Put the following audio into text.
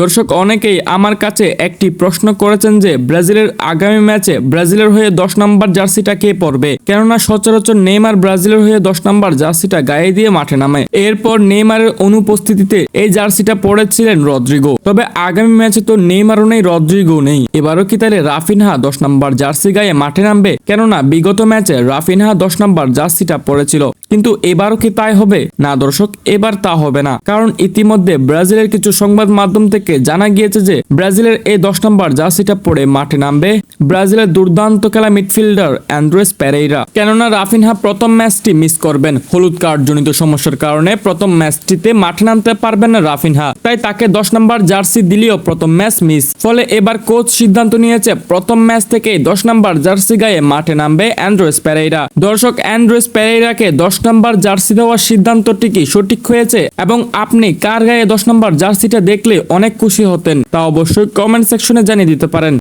দর্শক, অনেকেই আমার কাছে একটি প্রশ্ন করেছেন যে, ব্রাজিলের আগামী ম্যাচে ব্রাজিলের হয়ে দশ নম্বর জার্সিটা কে পরবে? কেননা সচরাচর নেইমার ব্রাজিলের হয়ে দশ নম্বর জার্সিটা গায়ে দিয়ে মাঠে নামে। এরপর নেইমারের অনুপস্থিতিতে এই জার্সিটা পড়েছিলেন রদ্রিগো। তবে আগামী ম্যাচে তো নেইমারও নেই রদ্রিগো নেই। এবারও কি তাহলে রাফিনহা দশ নম্বর জার্সি গায়ে মাঠে নামবে? কেননা বিগত ম্যাচে রাফিনহা দশ নম্বর জার্সিটা পরেছিল। কিন্তু এবারও কি তাই হবে? না দর্শক, এবার তা হবে না। কারণ ইতিমধ্যে ব্রাজিলের কিছু সংবাদ মাধ্যম থেকে জানা গিয়েছে যে ব্রাজিলের এই দশ নম্বর জার্সিটা পরে মাঠে নামবে। ব্রাজিলের দুর্দান্ত খেলা মিডফিল্ডার অ্যান্ড্রেস প্যারেইরা কেননা রাফিনহা প্রথম ম্যাচটি মিস করবেন। হলুদ কার্ড জনিত সমস্যার কারণে প্রথম ম্যাচটিতে মাঠে নামতে পারবেন না রাফিনহা। তাই তাকে দশ নম্বর জার্সি দিলেও প্রথম ম্যাচ মিস। ফলে এবার কোচ সিদ্ধান্ত নিয়েছে, প্রথম ম্যাচ থেকে দশ নম্বর জার্সি গায়ে মাঠে নামবে অ্যান্ড্রেস প্যারেইরা দর্শক, অ্যান্ড্রেস প্যারেইরাকে দশ নম্বর জার্সি দেওয়ার সিদ্ধান্তটি কি সঠিক হয়েছে? এবং আপনি কার গায়ে দশ নম্বর জার্সিটা দেখলে অনেক খুশি হতেন? তা অবশ্যই কমেন্ট সেকশনে জানিয়ে দিতে পারেন।